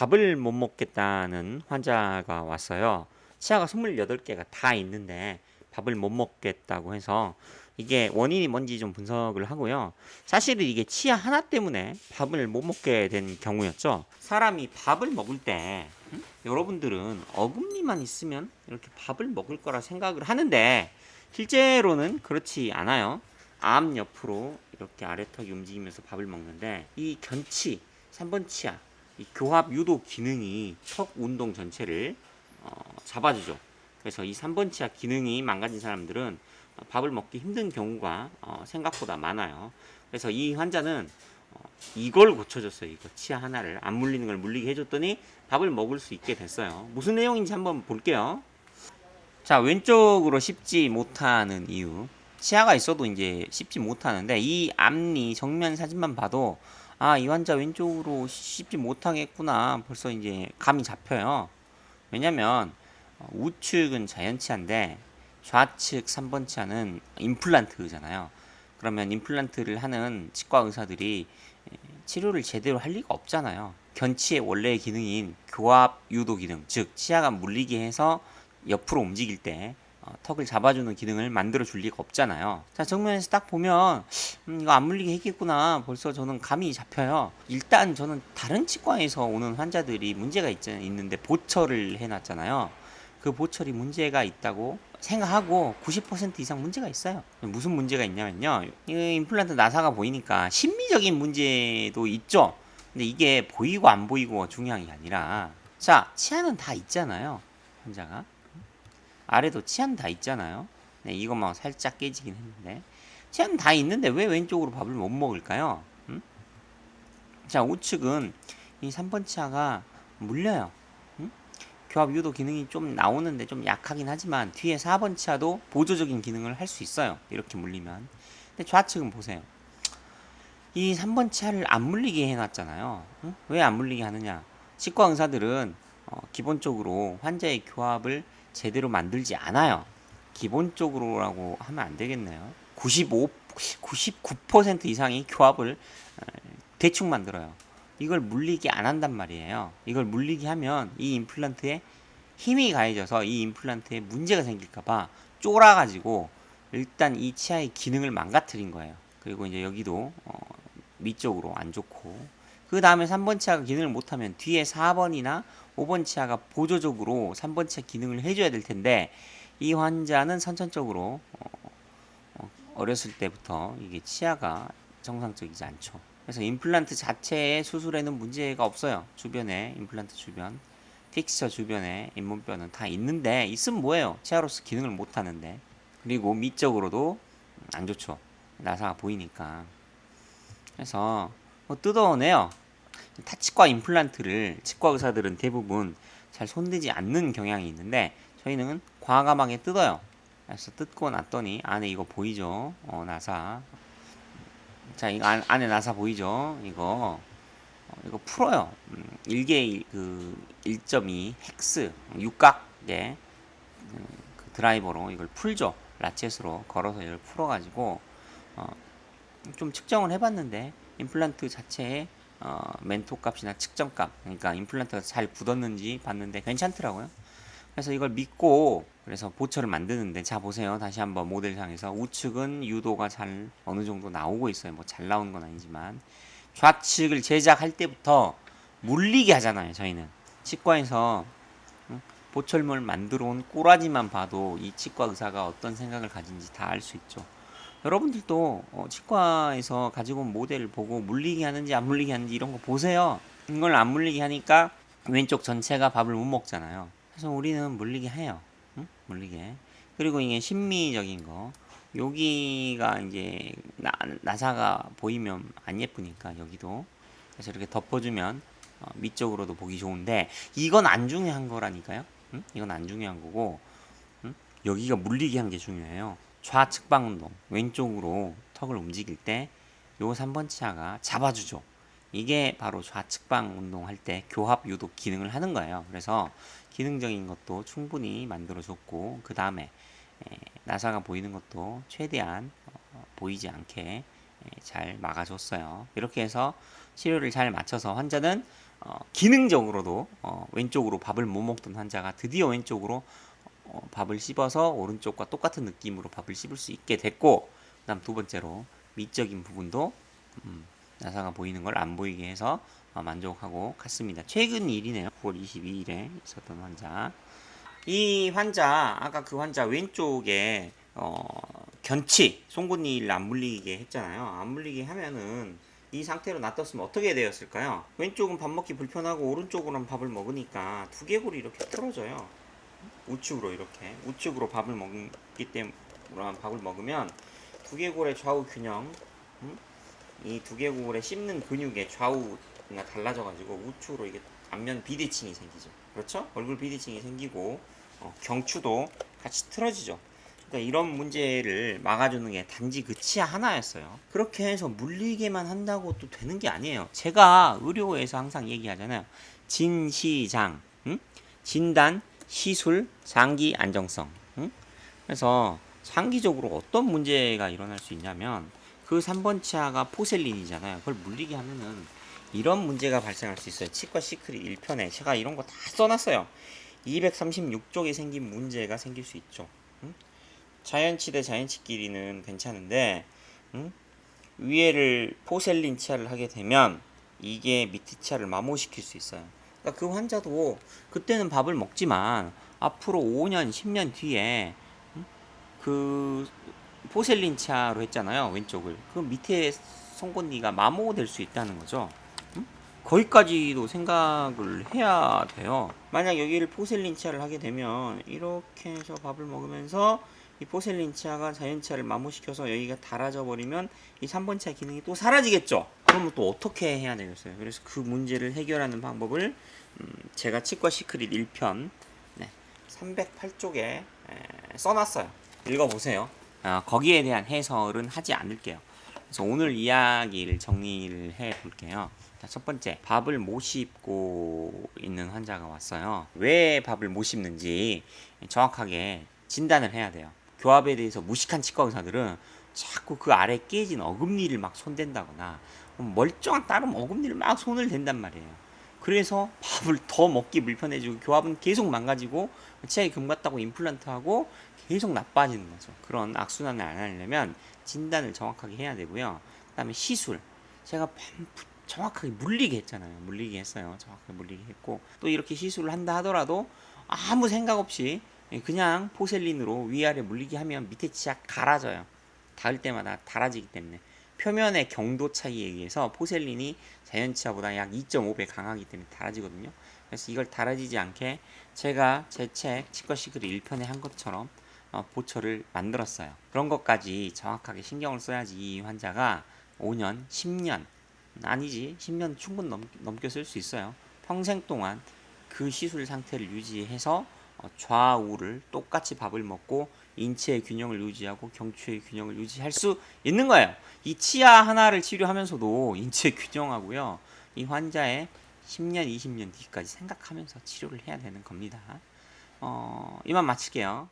밥을 못 먹겠다는 환자가 왔어요. 치아가 28개가 다 있는데 밥을 못 먹겠다고 해서 이게 원인이 뭔지 좀 분석을 하고요. 사실은 이게 치아 하나 때문에 밥을 못 먹게 된 경우였죠. 사람이 밥을 먹을 때 음? 여러분들은 어금니만 있으면 이렇게 밥을 먹을 거라 생각을 하는데 실제로는 그렇지 않아요. 암 옆으로 이렇게 아래턱이 움직이면서 밥을 먹는데 이 견치, 3번 치아, 이 교합 유도 기능이 턱 운동 전체를 어, 잡아주죠. 그래서 이 3번 치아 기능이 망가진 사람들은 어, 밥을 먹기 힘든 경우가 어, 생각보다 많아요. 그래서 이 환자는 어, 이걸 고쳐줬어요. 이거 치아 하나를 안 물리는 걸 물리게 해줬더니 밥을 먹을 수 있게 됐어요. 무슨 내용인지 한번 볼게요. 자 왼쪽으로 씹지 못하는 이유 치아가 있어도 이제 씹지 못하는데 이 앞니 정면 사진만 봐도 아 이 환자 왼쪽으로 씹지 못하겠구나. 벌써 이제 감이 잡혀요. 왜냐면 어, 우측은 자연치아인데 좌측 3번 치아는 임플란트잖아요. 그러면 임플란트를 하는 치과 의사들이 에, 치료를 제대로 할 리가 없잖아요. 견치의 원래의 기능인 교합 유도 기능 즉 치아가 물리게 해서 옆으로 움직일 때 어, 턱을 잡아주는 기능을 만들어 줄 리가 없잖아요. 자 정면에서 딱 보면 음, 이거 안 물리게 했겠구나. 벌써 저는 감이 잡혀요. 일단 저는 다른 치과에서 오는 환자들이 문제가 있, 있는데 보철을 해놨잖아요. 그 보철이 문제가 있다고 생각하고 90% 이상 문제가 있어요. 무슨 문제가 있냐면요. 이 임플란트 나사가 보이니까 심미적인 문제도 있죠. 근데 이게 보이고 안 보이고 중요한 게 아니라 자 치아는 다 있잖아요. 환자가 아래도 치안 다 있잖아요. 네, 이것만 살짝 깨지긴 했는데 치안 다 있는데 왜 왼쪽으로 밥을 못 먹을까요? 음? 자 우측은 이 3번 치아가 물려요. 음? 교합 유도 기능이 좀 나오는데 좀 약하긴 하지만 뒤에 4번 치아도 보조적인 기능을 할 수 있어요. 이렇게 물리면. 근데 좌측은 보세요. 이 3번 치아를 안 물리게 해놨잖아요. 응? 왜안 물리게 하느냐? 치과 의사들은 어, 기본적으로 환자의 교합을 제대로 만들지 않아요. 기본적으로라고 하면 안 되겠네요. 95, 99% 이상이 교합을 어, 대충 만들어요. 이걸 물리게 안 한단 말이에요. 이걸 물리게 하면 이 임플란트에 힘이 가해져서 이 임플란트에 문제가 생길까봐 쫄아가지고 일단 이 치아의 기능을 망가뜨린 거예요. 그리고 이제 여기도 어, 위쪽으로 안 좋고 그 다음에 3번 치아가 기능을 못하면 뒤에 4번이나 5번 치아가 보조적으로 3번 치아 기능을 해줘야 될 텐데 이 환자는 선천적으로 어, 어렸을 때부터 이게 치아가 정상적이지 않죠. 그래서 임플란트 자체의 수술에는 문제가 없어요. 주변에 임플란트 주변, 픽처 주변에 잇몸뼈는 다 있는데 있으면 뭐예요? 치아로서 기능을 못 하는데 그리고 밑쪽으로도 안 좋죠. 나사가 보이니까. 그래서 뭐 뜯어내요. 타치과 임플란트를 치과 의사들은 대부분 잘 손대지 않는 경향이 있는데 저희는 과감하게 뜯어요. 그래서 뜯고 났더니 안에 이거 보이죠? 어, 나사. 자, 이거 안, 안에 나사 보이죠? 이거 어, 이거 풀어요. 음, 1개 그1.2 헥스 육각의 음, 그 드라이버로 이걸 풀죠. 라쳇으로 걸어서 이걸 풀어가지고 어, 좀 측정을 해봤는데 임플란트 자체에 어, 멘토 값이나 측정 값, 그러니까 임플란트가 잘 굳었는지 봤는데 괜찮더라고요. 그래서 이걸 믿고 그래서 보철을 만드는데 자 보세요. 다시 한번 모델상에서 우측은 유도가 잘 어느 정도 나오고 있어요. 뭐 잘 나오는 건 아니지만. 좌측을 제작할 때부터 물리게 하잖아요 저희는. 치과에서 응? 보철물 만들어 온 꼬라지만 봐도 이 치과 의사가 어떤 생각을 가진지 다 알 수 있죠 여러분들도 어, 치과에서 가지고 온 모델을 보고 물리게 하는지 안 물리게 하는지 이런 거 보세요. 이걸 안 물리게 하니까 왼쪽 전체가 밥을 못 먹잖아요. 그래서 우리는 물리게 해요. 응? 물리게. 그리고 이게 심미적인 거. 여기가 이제 나, 나사가 보이면 안 예쁘니까 여기도 그래서 이렇게 덮어주면 어, 밑쪽으로도 보기 좋은데 이건 안 중요한 거라니까요. 응? 이건 안 중요한 거고 응? 여기가 물리게 한 게 중요해요. 좌측방 운동 왼쪽으로 턱을 움직일 때 요 3번 치아가 잡아주죠. 이게 바로 좌측방 운동할 때 교합 유도 기능을 하는 거예요. 그래서 기능적인 것도 충분히 만들어줬고 그 다음에 나사가 보이는 것도 최대한 어, 보이지 않게 에, 잘 막아줬어요. 이렇게 해서 치료를 잘 맞춰서 환자는 어, 기능적으로도 어, 왼쪽으로 밥을 못 먹던 환자가 드디어 왼쪽으로 어, 밥을 씹어서 오른쪽과 똑같은 느낌으로 밥을 씹을 수 있게 됐고 그다음 두 번째로 미적인 부분도 음, 나사가 보이는 걸 안 보이게 해서 어, 만족하고 갔습니다. 최근 일이네요. 9월 22일에 있었던 환자. 이 환자 아까 그 환자 왼쪽에 어, 견치 송곳니를 안 물리게 했잖아요. 안 물리게 하면은 이 상태로 놔뒀으면 어떻게 되었을까요? 왼쪽은 밥 먹기 불편하고 오른쪽으로는 밥을 먹으니까 두개골이 이렇게 틀어져요. 우측으로 이렇게 우측으로 밥을 먹기 때문에 밥을 먹으면 두개골의 좌우 균형 음? 이 두개골의 씹는 근육의 좌우가 달라져가지고 우측으로 이게 안면 비대칭이 생기죠. 그렇죠? 얼굴 비대칭이 생기고 어, 경추도 같이 틀어지죠. 그러니까 이런 문제를 막아주는 게 단지 그 치아 하나였어요. 그렇게 해서 물리게만 한다고 또 되는 게 아니에요. 제가 의료에서 항상 얘기하잖아요. 진시장, 응? 진단, 시술, 장기 안정성. 응? 그래서 장기적으로 어떤 문제가 일어날 수 있냐면 그 3번 치아가 포셀린이잖아요. 그걸 물리게 하면은 이런 문제가 발생할 수 있어요. 치과 시크릿 1편에 제가 이런 거 다 써놨어요. 236쪽에 생긴 문제가 생길 수 있죠. 응? 자연치 대 자연치끼리는 괜찮은데 응? 위에를 포셀린 치아를 하게 되면 이게 밑에 치아를 마모시킬 수 있어요. 그러니까 그 환자도 그때는 밥을 먹지만 앞으로 5년, 10년 뒤에 응? 그 포셀린 치아로 했잖아요 왼쪽을. 그 밑에 송곳니가 마모될 수 있다는 거죠. 응? 거기까지도 생각을 해야 돼요. 만약 여기를 포셀린 치아를 하게 되면 이렇게 해서 밥을 먹으면서 이 포셀린 치아가 자연 치아를 마모시켜서 여기가 닳아져 버리면 이 3번 치아 기능이 또 사라지겠죠. 그러면 또 어떻게 해야 되겠어요? 그래서 그 문제를 해결하는 방법을 음, 제가 치과 시크릿 1편 네, 308쪽에 써놨어요. 읽어보세요. 아, 거기에 대한 해설은 하지 않을게요. 그래서 오늘 이야기를 정리를 해 볼게요. 자, 첫 번째, 밥을 못 씹고 있는 환자가 왔어요. 왜 밥을 못 씹는지 정확하게 진단을 해야 돼요. 교합에 대해서 무식한 치과 의사들은 자꾸 그 아래 깨진 어금니를 막 손댄다거나 멀쩡한 다른 어금니를 막 손을 댄단 말이에요. 그래서 밥을 더 먹기 불편해지고 교합은 계속 망가지고 치아에 금 같다고 임플란트하고 계속 나빠지는 거죠. 그런 악순환을 안 하려면 진단을 정확하게 해야 되고요. 그다음에 시술. 제가 반- 정확하게 물리게 했잖아요. 물리게 했어요. 정확하게 물리게 했고 또 이렇게 시술을 한다 하더라도 아무 생각 없이 그냥 포셀린으로 위아래 물리게 하면 밑에 치아 갈아져요. 닿을 때마다 달아지기 때문에 표면의 경도 차이에 의해서 포셀린이 자연 치아보다 약 2.5배 강하기 때문에 달아지거든요. 그래서 이걸 달아지지 않게 제가 제 책 치과 시그리 1편에 한 것처럼 어, 보초를 만들었어요. 그런 것까지 정확하게 신경을 써야지 이 환자가 5년, 10년 아니지 10년 충분 넘, 넘겨 쓸 수 있어요. 평생 동안 그 시술 상태를 유지해서 어, 좌우를 똑같이 밥을 먹고 인체의 균형을 유지하고 경추의 균형을 유지할 수 있는 거예요. 이 치아 하나를 치료하면서도 인체 균형하고요. 이 환자의 10년, 20년 뒤까지 생각하면서 치료를 해야 되는 겁니다. 어, 이만 마칠게요.